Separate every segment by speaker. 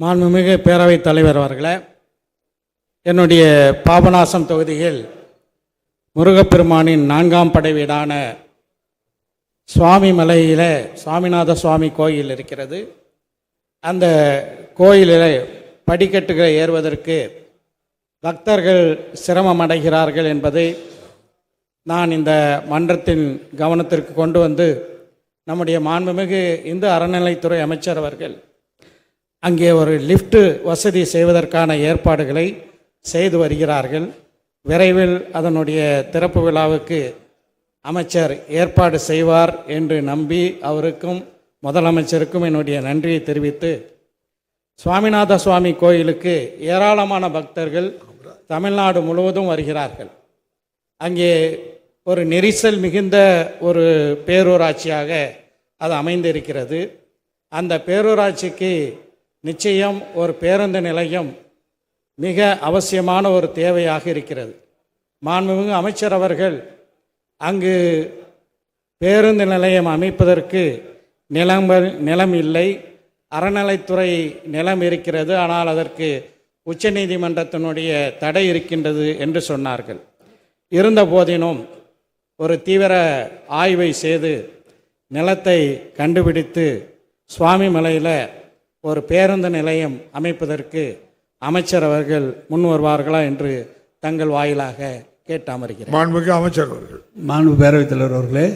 Speaker 1: மாண்புமிகு பேரவைத் தலைவர் அவர்களே என்னுடைய பாபநாசம் தொகுதியில் முருகப்பெருமானின் நான்காம் படை வீடான சுவாமி மலையில் சுவாமிநாத சுவாமி கோயில் இருக்கிறது. அந்த கோயிலில் படிக்கட்டுகளை ஏறுவதற்கு பக்தர்கள் சிரமம் அடைகிறார்கள் என்பதை நான் இந்த மன்றத்தின் கவனத்திற்கு கொண்டு வந்து நம்முடைய மாண்புமிகு இந்து அறநிலைத்துறை அமைச்சர் அவர்கள் அங்கே ஒரு லிஃப்ட் வசதி செய்வதற்கான ஏற்பாடுகளை செய்து வருகிறார்கள். விரைவில் அதனுடைய திறப்பு விழாவுக்கு அமைச்சர் ஏற்பாடு செய்வார் என்று நம்பி அவருக்கும் முதலமைச்சருக்கும் என்னுடைய நன்றியை தெரிவித்து சுவாமிநாத சுவாமி கோயிலுக்கு ஏராளமான பக்தர்கள் தமிழ்நாடு முழுவதும் வருகிறார்கள். அங்கே ஒரு நெரிசல் மிகுந்த ஒரு பேரூராட்சியாக அது அமைந்திருக்கிறது. அந்த பேரூராட்சிக்கு நிச்சயம் ஒரு பேருந்து நிலையம் மிக அவசியமான ஒரு தேவையாக இருக்கிறது. மாண்புமிகு அமைச்சர் அவர்கள் அங்கு பேருந்து நிலையம் அமைப்பதற்கு நிலம் நிலம் இல்லை. அறநிலைத்துறை நிலம் இருக்கிறது. ஆனால் அதற்கு உச்சநீதிமன்றத்தினுடைய தடை இருக்கின்றது என்று சொன்னார்கள். இருந்த போதினும் ஒரு தீவிர ஆய்வை செய்து நிலத்தை கண்டுபிடித்து சுவாமி மலையில் ஒரு பேருந்து நிலையம் அமைப்பதற்கு அமைச்சர் அவர்கள் முன் வருவார்களா என்று தங்கள் வாயிலாக கேட்டு அமர்கிறேன்
Speaker 2: மாண்புமிகு அமைச்சர் அவர்கள்.
Speaker 3: மாண்பு பேரவைத் தலைவர் அவர்களே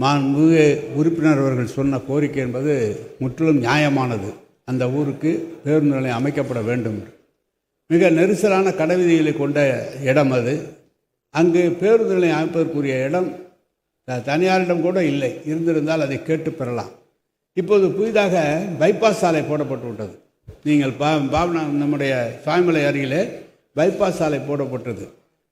Speaker 3: மாண்புமிகு உறுப்பினர் அவர்கள் சொன்ன கோரிக்கை என்பது முற்றிலும் நியாயமானது. அந்த ஊருக்கு பேருந்து நிலையம் அமைக்கப்பட வேண்டும். என்று. மிக நெரிசலான கடைவீதிகளை கொண்ட இடம் அது. அங்கு பேருந்து நிலையம் அமைப்பதற்குரிய இடம் தனியாரிடம் கூட இல்லை. இருந்திருந்தால் அதை கேட்டு பெறலாம். இப்போது புதிதாக பைபாஸ் சாலை போடப்பட்டு விட்டது நீங்கள் பா பாவனா நம்முடைய சுவாமிமலை அருகிலே பைபாஸ் சாலை போடப்பட்டது.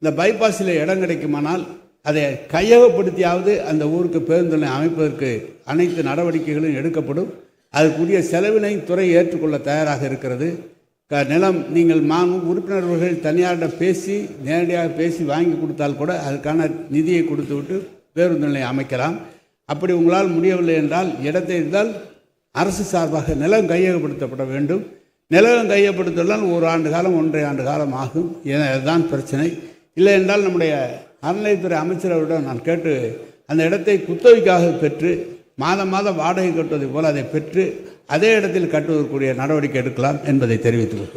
Speaker 3: இந்த பைபாஸில் இடம் கிடைக்குமானால் அதை கையகப்படுத்தியாவது அந்த ஊருக்கு பேருந்து அமைப்பதற்கு அனைத்து நடவடிக்கைகளும் எடுக்கப்படும். அதற்குரிய செலவினை துறை ஏற்றுக்கொள்ள தயாராக இருக்கிறது. க நிலம் நீங்கள் மாண்பு உறுப்பினர்கள் தனியாரிடம் பேசி நேரடியாக பேசி வாங்கி கொடுத்தால் கூட அதுக்கான நிதியை கொடுத்து விட்டு பேருந்து நிலையம் அமைக்கலாம். அப்படி உங்களால் முடியவில்லை என்றால் இடத்தை இருந்தால் அரசு சார்பாக நிலம் கையகப்படுத்தப்பட வேண்டும். நிலம் கையப்படுத்தலாம் ஒரு ஆண்டு காலம் ஒன்றை ஆண்டு காலம் ஆகும். இதுதான் பிரச்சனை. இல்லை என்றால் நம்முடைய அறநிலையத்துறை அமைச்சரவரிடம் நான் கேட்டு அந்த இடத்தை குத்தகைக்காக பெற்று மாதம் மாதம் வாடகை கட்டுவதை போல் அதை பெற்று அதே இடத்தில் கட்டுவதற்குரிய நடவடிக்கை எடுக்கலாம் என்பதை தெரிவித்துக் கொள்கிறேன்.